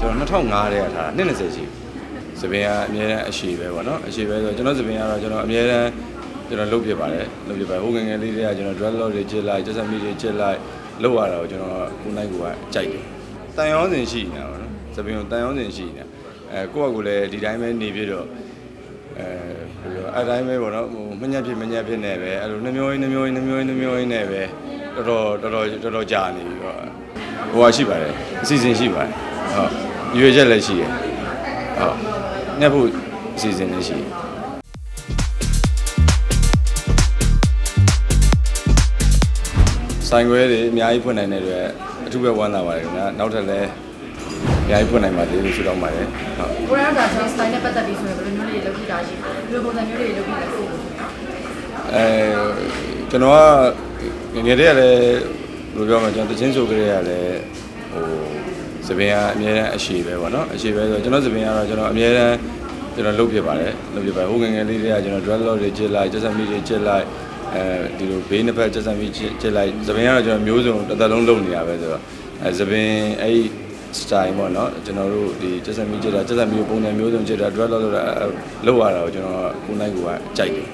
ကျွန်တော်2005ထဲကထားတာနှစ်20ရှိပြီသပင်ကအများအားအရှိပဲပေါ့နော်အရှိပဲဆိုတော့ကျွန်တော်သပင်ကတော့ကျွန်တော်အများအားကျွန်တော်လုပ်ဖြစ်ပါတယ်လုပ်ဖြစ်ပါတယ်ဟိုငယ်ငယ်လေးတွေကကျွန်တော် drug law တွေကျစ်လိုက်ကျက်စမီတွေကျစ်လိုက်လုပ်ရတာကိုကျွန်တော်ကိုယ်နိုင်ကိုယ်ကကြိုက်တယ်တန်ရောစင်ရှိနေတာပေါ့နော်သပင်ကိုတန်ရောစင်ရှိနေတာအဲကိုယ့်အကူလည်းဒီတိုင်းပဲနေပြတော့အဲဘယ်လိုအဲ့တိုင်းပဲပေါ့နော်ဟိုမညက်ဖြစ်မညက်ဖြစ်နေပဲအဲ့လိုနှမျိုးနှမျိုးနှမျိုးနှမျိုးနဲ့ပဲတော်တော်တော်တော်တော်တော်ကြာနေပြီပေါ့ဟိုဟာရှိပါတယ်အစီအစဉ်ရှိပါတယ်ဟုတ် ရွေချက်လည်းရှိရယ်ဟုတ်ညက်ဖို့အစီအစဉ်လည်းရှိရယ်ဆိုင်ခွဲတွေအများကြီးဖွင့်နိုင်တဲ့အတွက်အထူးပဲဝမ်းသာပါတယ်ခင်ဗျာနောက်ထပ်လည်းအများကြီးဖွင့်နိုင်ပါသေးလို့ဆုတောင်းပါတယ်ဟုတ်ကိုရတာကျွန်တော် style နဲ့ပတ်သက်ပြီးဆိုရင်ဘယ်လိုမျိုးလေးလုပ်ဖြစ်တာရှိလဲဘယ်လိုပုံစံမျိုးလေးလုပ်ဖြစ်လဲဆိုလို့နော်အဲကျွန်တော်ကငယ်ငယ်တည်းကလည်းဘယ်လိုပြောမလဲကျွန်တော်တချင်းဆိုကြရလည်းဟို သပင်ကအများအားအရှိပဲပေါ့နော်အရှိပဲဆိုတော့ကျွန်တော်သပင်ကတော့ကျွန်တော်အများအားကျွန်တော်လုပ်ဖြစ်ပါတယ်လုပ်ဖြစ်ပါတယ်ဟိုငယ်ငယ်လေးတွေကကျွန်တော် drug law တွေကျစ်လိုက်ကျက်စမီတွေကျစ်လိုက်အဲဒီလိုဘေးနှစ်ဖက်ကျက်စမီကျစ်ကျစ်လိုက်သပင်ကတော့ကျွန်တော်မျိုးစုံတစ်သက်လုံးလုပ်နေတာပဲဆိုတော့အဲသပင်အဲ့ style ပေါ့နော်ကျွန်တော်တို့ဒီကျက်စမီကျစ်တာကျက်စမီကိုပုံစံမျိုးစုံကျစ်တာ drug law လုပ်တာအဲလုပ်ရတာကိုကျွန်တော်ကိုယ်နိုင်ကိုယ်ကကြိုက်တယ်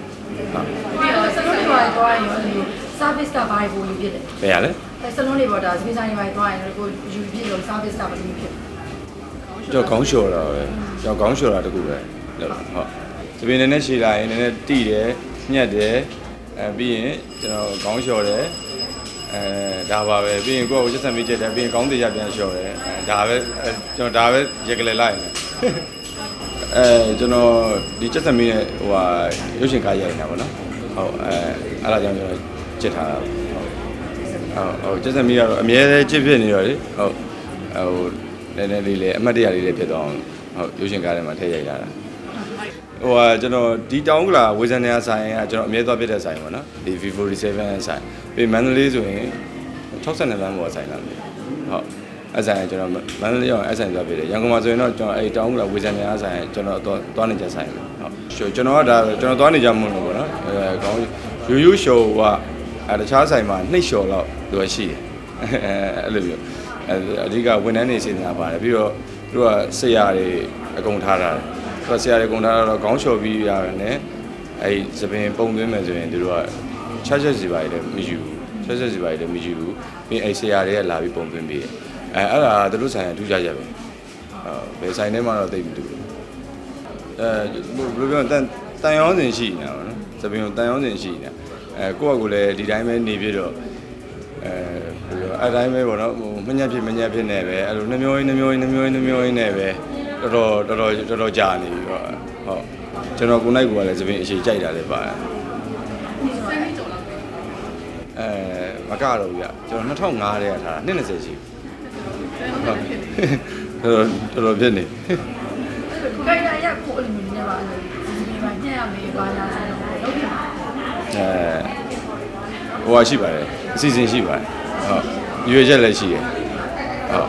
ဟုတ်ပြီးတော့စလုံးတွေပါသွားရင်ရောဒီ service ကဘာကိုယူဖြစ်လဲဘယ်ရလဲအဲစလုံးတွေပေါ်တာစပင်းဆိုင်တွေပါသွားရင်ကိုယူဖြစ်လို့ service ကဘာလို့ဖြစ်ကျွန်တော်ခေါင်းလျှော်တာပဲကျွန်တော်ခေါင်းလျှော်တာတခုပဲဟုတ်ဟုတ်သပင်နဲ့နဲ့ရှည်လာရင်နည်းနည်းတိတယ်ညက်တယ်အဲပြီးရင်ကျွန်တော်ခေါင်းလျှော်တယ်အဲဒါပါပဲပြီးရင်ကိုယ့်ကိုချက်ဆက်မိချက်တယ်ပြီးရင်ခေါင်းသေးချပြန်လျှော်တယ်အဲဒါပဲအဲကျွန်တော်ဒါပဲရက်ကလေးလိုက်နေအဲကျွန်တော်ဒီချက်ဆက်မိနဲ့ဟိုဟာရုပ်ရှင်ကားရိုက်နေတာပေါ့နော်ဟုတ်အဲအဲ့ဒါကြောင့်ကျွန်တော် ချက်ထားတာဟုတ်ဟုတ်ဟုတ်ချက်ဆက်မိကတော့အများကြီးချစ်ဖြစ်နေတော့လေဟုတ်ဟိုနည်းနည်းလေးလေးအမှတ်တရလေးလေးဖြစ်သွားအောင်ဟုတ်ရုပ်ရှင်ကားထဲမှာထည့်ရိုက်လာတာဟိုဟာကျွန်တော်ဒီတောင်းကလာဝေဇန်နေရဆိုင်ကကျွန်တော်အမြဲသွားဖြစ်တဲ့ဆိုင်ပေါ့နော်ဒီ V47 ဆိုင်ပြီးမန္တလေးဆိုရင်62လမ်းပေါ်ဆိုင်လာတယ်ဟုတ်အဲ့ဆိုင်ကကျွန်တော်မန္တလေးရောက်အဲ့ဆိုင်သွားဖြစ်တယ်ရန်ကုန်မှာဆိုရင်တော့ကျွန်တော်အဲ့တောင်းကလာဝေဇန်နေရဆိုင်ကျွန်တော်သွားသွားနေကြဆိုင်ပဲဟုတ်ကျွန်တော်ကဒါကျွန်တော်သွားနေကြမှုလို့ပေါ့နော်အဲကောင်းရိုးရိုးရှော်က အဲတခြားဆိုင်မှာနှစ်ရှော်လောက်သူကရှိတယ်အဲအဲ့လိုမျိုးအဲအဓိကဝန်ထမ်းတွေစေတနာပါတယ်ပြီးတော့သူကဆရာတွေအကုန်ထားတာတယ်သူကဆရာတွေအကုန်ထားတော့ခေါင်းလျှော်ပြီးရတယ်အဲဒီသပင်ပုံသွင်းမယ်ဆိုရင်သူတို့ကချက်ချက်စီပါလေမယူဘူးချက်ချက်စီပါလေမယူဘူးပြီးအဲဆရာတွေကလာပြီးပုံသွင်းပြီးတယ်အဲအဲ့ဒါသူတို့ဆိုင်ကထူးခြားချက်ပဲဟုတ်ဘယ်ဆိုင်ထဲမှာတော့သိပြီတူအဲဘယ်လိုပြောတန်တန်ရောစင်ရှိနေတာပေါ့နော်သပင်ကိုတန်ရောစင်ရှိနေတာ အဲကိုယ့်အကူလည်းဒီတိုင်းပဲနေပြတော့အဲဘယ်လိုအဲ့တိုင်းပဲပေါ့နော်ဟိုမညက်ဖြစ်မညက်ဖြစ်နေပဲအဲ့လိုနှမျိုးနှမျိုးနှမျိုးနှမျိုးနဲ့ပဲတော်တော်တော်တော်တော်တော်ကြာနေပြီပေါ့ဟုတ်ကျွန်တော်ကိုနိုင်ကိုကလည်းသပင်အရှိကြိုက်တာလည်းပါတယ်အဲမကတော့ဗျကျွန်တော်2005ထဲကထားတာနှစ်20ရှိဟုတ်တော်တော်တော်တော်ဖြစ်နေခိုင်ရရကိုအလိုမျိုးနဲ့ပါအဲ့ဒီဒီမှာညံ့ရမေးပါလားဆိုတော့လုပ်ဖြစ်ပါ အဲဟိုဟာရှိပါတယ်အစီအစဉ်ရှိပါတယ်ဟုတ်ရွေချက်လည်းရှိရယ်ဟုတ်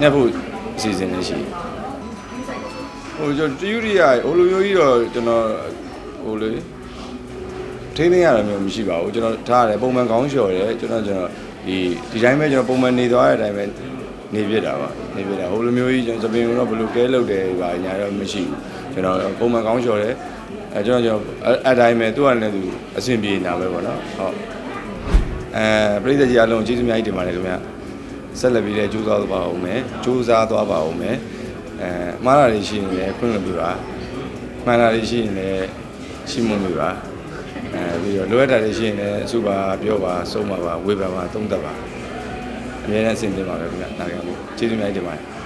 ညက်ဖို့အစီအစဉ်လည်းရှိရယ်ဟိုကျွန်တော်တယူရီယာဟိုလိုမျိုးကြီးတော့ကျွန်တော်ဟိုလေထိန်းသိမ်းရတာမျိုးမရှိပါဘူးကျွန်တော်ထားရတယ်ပုံမှန်ခေါင်းလျှော်တယ်ကျွန်တော်ကျွန်တော်ဒီဒီတိုင်းပဲကျွန်တော်ပုံမှန်နေသွားတဲ့အတိုင်းပဲ နေပြတာပါနေပြတာဟိုလိုမျိုးကြီးကျွန်တော်သပင်ကတော့ဘယ်လိုကဲလုပ်တယ်ပါညာတော့မရှိဘူးကျွန်တော်ပုံမှန်ခေါင်းလျှော်တယ်အဲကျွန်တော်ကျွန်တော်အဲ့အတိုင်းပဲသူကလည်းသူအဆင်ပြေနေတာပဲပေါ့နော်ဟုတ်အဲပြည်သက်ကြီးအားလုံးကျေးဇူးအများကြီးတင်ပါတယ်ခင်ဗျဆက်လက်ပြီးလည်းကြိုးစားသွားပါအောင်မယ်ကြိုးစားသွားပါအောင်မယ်အဲမှားတာတွေရှိရင်လည်းခွင့်လွှတ်ပြပါမှန်တာတွေရှိရင်လည်းရှိမွန်ပြပါအဲပြီးတော့လိုအပ်တာတွေရှိရင်လည်းအစုပါပြောပါဆုံးပါပါဝေဖန်ပါသုံးသပ်ပါ အများနဲ့အဆင်ပြေပါပဲခင်ဗျာဒါကကျေးဇူးများကြီးတင်ပါတယ်